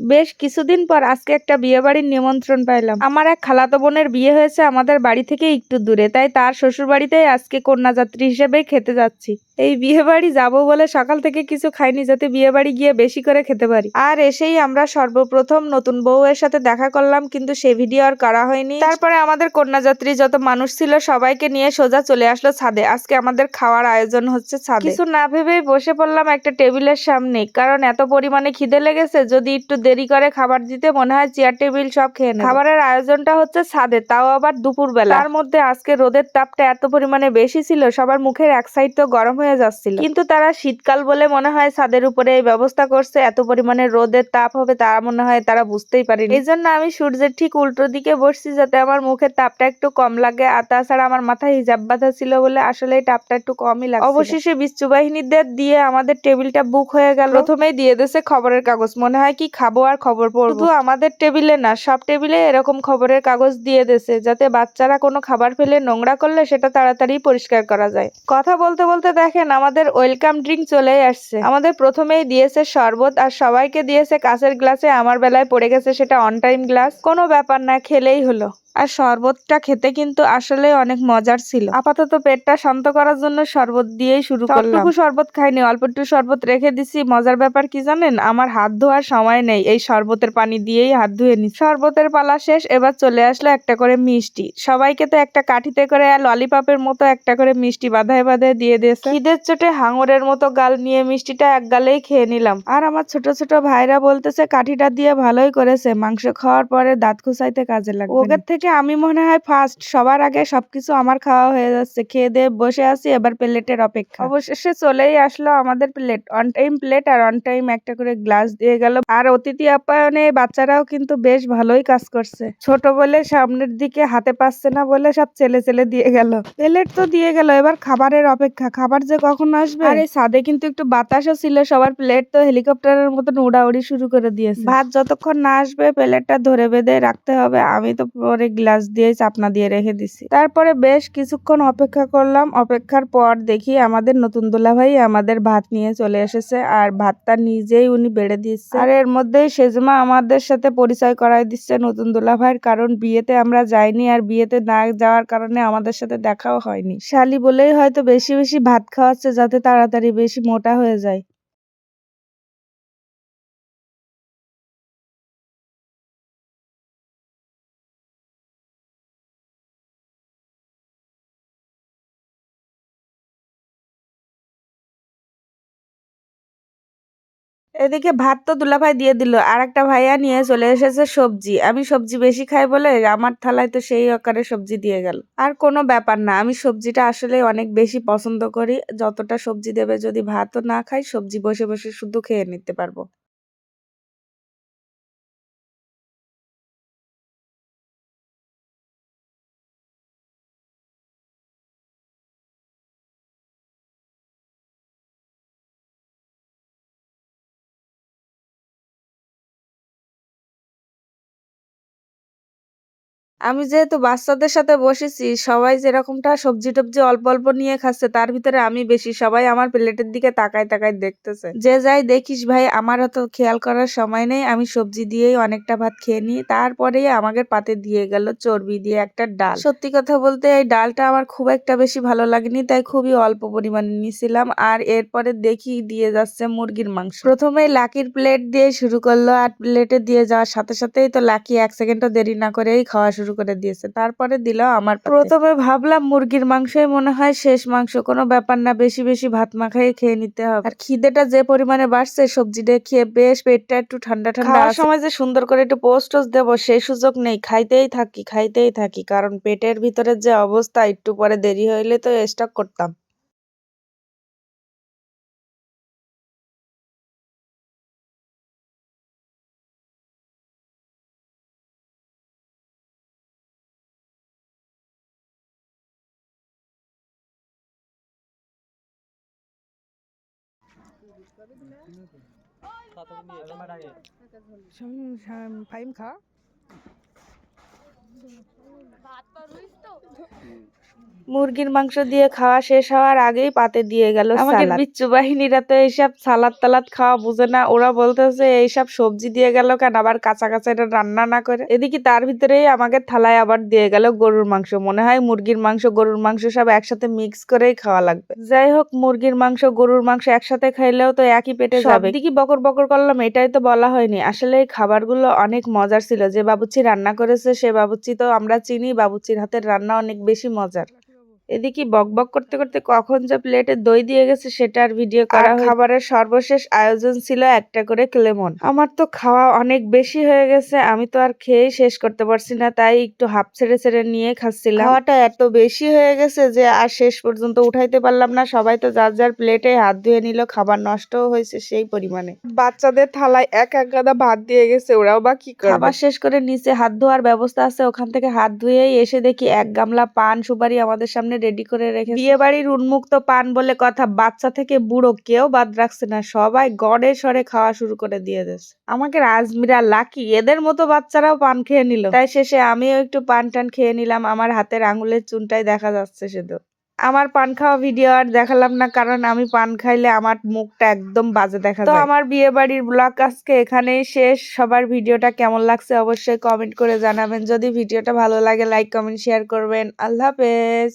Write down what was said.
বেশ কিছুদিন পর আজকে একটা বিয়ে বাড়ির নিমন্ত্রণ পাইলাম। আমার এক খালাতো বোনের বিয়ে হয়েছে আমাদের বাড়ি থেকে একটু দূরে, তাই তার শ্বশুর বাড়িতেই আজকে কন্যাযাত্রী হিসেবে খেতে যাচ্ছি। এই বিয়ে বাড়ি যাব বলে সকাল থেকে কিছু খাইনি যাতে বিয়ে বাড়ি গিয়ে বেশি করে খেতে পারি। আর এসেই আমরা সর্বপ্রথম নতুন বউয়ের সাথে দেখা করলাম, কিন্তু সে ভিডিও আর করা হয়নি। তারপরে আমাদের কন্যাযাত্রী যত মানুষ ছিল সবাইকে নিয়ে সোজা চলে আসলো ছাদে। আজকে আমাদের খাওয়ার আয়োজন হচ্ছে ছাদে। কিছু না ভেবেই বসে পড়লাম একটা টেবিলের সামনে, কারণ এত পরিমাণে খিদে লেগেছে, যদি একটু দেরি করে খাবার দিতে মনে হয় চেয়ার, টেবিল সব খেয়ে নেবে। খাবারের আয়োজনটা হচ্ছে ছাদে, তাও আবার দুপুর বেলা তার মধ্যে আজকে রোদের তাপটা এত পরিমাণে বেশি ছিল, সবার মুখের এক সাইড তো গরম হয়ে যাচ্ছিল। কিন্তু তারা শীতকাল বলে মনে হয় ছাদের উপরে এই ব্যবস্থা করছে, এত পরিমাণে রোদের তাপ হবে তা মনে হয় তারা বুঝতেই পারেনি। এই জন্য আমি সূর্যের ঠিক উল্টো দিকে বসছি যাতে আমার মুখের তাপটা একটু কম লাগে, আর তাছাড়া আমার মাথায় হিজাব বাঁধা ছিল বলে আসলে এই তাপটা একটু কমই লাগে অবশেষে বিচ্ছু বাহিনীদের দিয়ে আমাদের টেবিলটা বুক হয়ে গেল। প্রথমেই দিয়ে দিয়েছে খবরের কাগজ, মনে হয় কি খাব আর খবর পড়ব। শুধু আমাদের টেবিলে না, সব টেবিলে এরকম খবরের কাগজ দিয়ে দেছে যাতে বাচ্চারা কোনো খাবার ফেলে নোংরা করলে সেটা তাড়াতাড়ি পরিষ্কার করা যায়। কথা বলতে বলতে দেখেন, আমাদের ওয়েলকাম ড্রিঙ্ক চলে আসছে। আমাদের প্রথমেই দিয়েছে শরবত আর সবাইকে দিয়েছে কাঁচের গ্লাসে। আমার বেলায় পড়ে গেছে সেটা অন টাইম গ্লাস। কোনো ব্যাপার না, খেলেই হলো। আর শরবতটা খেতে কিন্তু আসলে অনেক মজার ছিল। আপাতত পেটটা শান্ত করার জন্য শরবত দিয়েই শুরু করলাম। শরবত খাইনি অল্প একটু শরবত রেখে দিছি। মজার ব্যাপার কি জানেন? আমার হাত ধোয়ার সময় নেই। এই শরবতের পানি দিয়েই হাত ধুয়ে নি শরবতের পালা শেষ এবার চলে আসলো একটা করে মিষ্টি। সবাইকে তো একটা কাঠিতে করে ললিপপের মতো একটা করে মিষ্টি বাধায় বাধায় দিয়ে দিয়েছে। ঈদের চোটে হাঙরের মতো গাল নিয়ে মিষ্টিটা এক গালেই খেয়ে নিলাম। আর আমার ছোট ছোট ভাইরা বলতেছে কাঠিটা দিয়ে ভালোই করেছে। মাংস খাওয়ার পরে দাঁত খুসাইতে কাজে লাগবে ওদের থেকে আমি মনে হয় ফার্স্ট সবার আগে সবকিছু আমার খাওয়া হয়ে যাচ্ছে। খেয়ে দিয়ে বসে আছি এবার প্লেটের অপেক্ষা। অবশেষে চলেই আসলো আমাদের প্লেট। অন টাইম প্লেট আর অন টাইম একটা করে গ্লাস দিয়ে গেল। আর অতিথি আপ্যায়নে বাচ্চারাও কিন্তু বেশ ভালোই কাজ করছে। ছোট বলে সামনের দিকে হাতে পাচ্ছে না বলে সব ছেলে ছেলে দিয়ে গেল। প্লেট তো দিয়ে গেল এবার খাবারের অপেক্ষা। খাবার যে কখন আসবে? আর এই ছাদে কিন্তু একটু বাতাসও ছিল সবার প্লেট তো হেলিকপ্টারের মতন উড়াউড়ি শুরু করে দিয়েছে। ভাত যতক্ষণ না আসবে প্লেটটা ধরে বেঁধে রাখতে হবে। আমি তো পরে গ্লাস দিয়ে চাপনা দিয়ে রেখে দিছি। তারপরে বেশ কিছুক্ষণ অপেক্ষা করলাম। অপেক্ষার পর দেখি আমাদের নতুন দোলা ভাই আমাদের ভাত নিয়ে চলে এসেছে আর ভাতটা নিজেই উনি বেড়ে দিচ্ছে আর এর মধ্যেই সেজমা আমাদের সাথে পরিচয় করাই দিচ্ছে নতুন দোলা ভাইয়ের কারণ বিয়েতে আমরা যাইনি আর বিয়েতে না যাওয়ার কারণে আমাদের সাথে দেখাও হয়নি। শালি বলেই হয়তো বেশি বেশি ভাত খাওয়াচ্ছে যাতে তাড়াতাড়ি বেশি মোটা হয়ে যায়। এদিকে ভাত তো দুলাভাই দিয়ে দিল আর একটা ভাইয়া নিয়ে চলে এসেছে সবজি। আমি সবজি বেশি খাই বলে আমার থালায় তো সেই আকারে সবজি দিয়ে গেল। আর কোনো ব্যাপার না, আমি সবজিটা আসলে অনেক বেশি পছন্দ করি। যতটা সবজি দেবে যদি ভাতও না খাই, সবজি বসে বসে শুধু খেয়ে নিতে পারব। আমি যেহেতু বাচ্চাদের সাথে বসেছি, সবাই যেরকমটা সবজি টবজি অল্প অল্প নিয়ে খাচ্ছে, তার ভিতরে আমি বেশি, সবাই আমার প্লেটের দিকে তাকায় তাকায় দেখতেছে। যে যাই দেখিস ভাই, আমার অত খেয়াল করার সময় নেই, আমি সবজি দিয়েই অনেকটা ভাত খেয়ে নিই, তারপরেই আমাকে পাতে দিয়ে গেল চর্বি দিয়ে একটা ডাল। সত্যি কথা বলতে এই ডালটা আমার খুব একটা বেশি ভালো লাগেনি, তাই খুবই অল্প পরিমাণে নিয়েছিলাম, আর এরপরে দেখি দিয়ে যাচ্ছে মুরগির মাংস। প্রথমে লাকির প্লেট দিয়ে শুরু করল, আর প্লেটে দিয়ে যাওয়ার সাথে সাথেই তো লাকি এক সেকেন্ডও দেরি না করেই খাওয়া শুরু করে দিয়েছে। তারপরে দিল আমার প্রথমে ভাবলাম মুরগির মাংসই মনে হয় শেষ মাংস কোনো ব্যাপার না বেশি বেশি ভাত মাখাই খেয়ে নিতে হবে। আর খিদেটা যে পরিমাণে বাড়ছে সবজিটা খেয়ে বেশ পেটটা একটু ঠান্ডা ঠান্ডা সময় যে সুন্দর করে একটু পোস্ট দেবো সেই সুযোগ নেই। খাইতেই থাকি খাইতেই থাকি কারণ পেটের ভিতরে যে অবস্থা একটু পরে দেরি হইলে তো স্টক করতাম। ফাইম খা। মুরগির মাংস দিয়ে খাওয়া শেষ হওয়ার আগেই পাতে দিয়ে গেল আমাদের বিচ্ছু বাহিনীরা তো এইসব সালাদ টালাদ খাওয়া বুঝে না। ওরা বলতেছে এইসব সবজি দিয়ে গেল কেন? আবার কাঁচা কাঁচা এটা রান্না না করে। এদিকে তার ভিতরেই আমাকে থালায় আবার দিয়ে গেল গরুর মাংস। মনে হয় মুরগির মাংস গরুর মাংস সব একসাথে মিক্স করেই খাওয়া লাগবে। যাই হোক মুরগির মাংস গরুর মাংস একসাথে খাইলেও তো একই পেটে যাবে। দিকে বকর বকর করলাম এটাই তো বলা হয়নি। আসলে এই খাবারগুলো অনেক মজার ছিল। যে বাবুচি রান্না করেছে সে বাবুচি তো আমরা চিনি বাবুচির হাতের রান্না অনেক বেশি মজার। এদিকে বক বক করতে করতে কখন যে প্লেটে দই দিয়ে গেছে সেটার ভিডিও করা খাবারের সর্বশেষ আয়োজন ছিল একটা করে ক্লেমন আমার তো খাওয়া অনেক বেশি হয়ে গেছে আমি তো আর খেয়ে শেষ করতে পারছি না তাই একটু হাফ ছেড়ে ছেড়ে নিয়ে খাচ্ছিলাম। খাওয়াটা এত বেশি হয়ে গেছে যে আর শেষ পর্যন্ত উঠাইতে পারলাম না সবাই তো যার যার প্লেটে হাত ধুয়ে নিল খাবার নষ্টও হয়েছে সেই পরিমাণে। বাচ্চাদের থালায় এক এক গাদা ভাত দিয়ে গেছে ওরাও বা কি খাবার শেষ করে নিচে হাত ধোয়ার ব্যবস্থা আছে ওখান থেকে হাত ধুয়েই এসে দেখি এক গামলা পান সুপারি আমাদের সামনে রেডি করে রেখে বিয়ে বাড়ির উন্মুক্ত পান বলে কথা বাচ্চা থেকে বুড়ো কেউ বাদ রাখছে না সবাই গড়ে সরে খাওয়া শুরু করে দিয়ে দিচ্ছে আমাকে রাজমিরা লাকি এদের মতো বাচ্চারাও পান খেয়ে নিল। তাই শেষে আমিও একটু পান টান খেয়ে নিলাম আমার হাতের আঙুলের চুনটাই দেখা যাচ্ছে শুধু। আমার পান খাওয়া ভিডিও আর দেখালাম না কারণ আমি পান খাইলে আমার মুখটা একদম বাজে দেখা তো আমার বিয়ে বাড়ির ব্লগ আজকে এখানেই শেষ। সবার ভিডিওটা কেমন লাগছে অবশ্যই কমেন্ট করে জানাবেন। যদি ভিডিওটা ভালো লাগে লাইক কমেন্ট শেয়ার করবেন। আল্লাহ হাফেজ।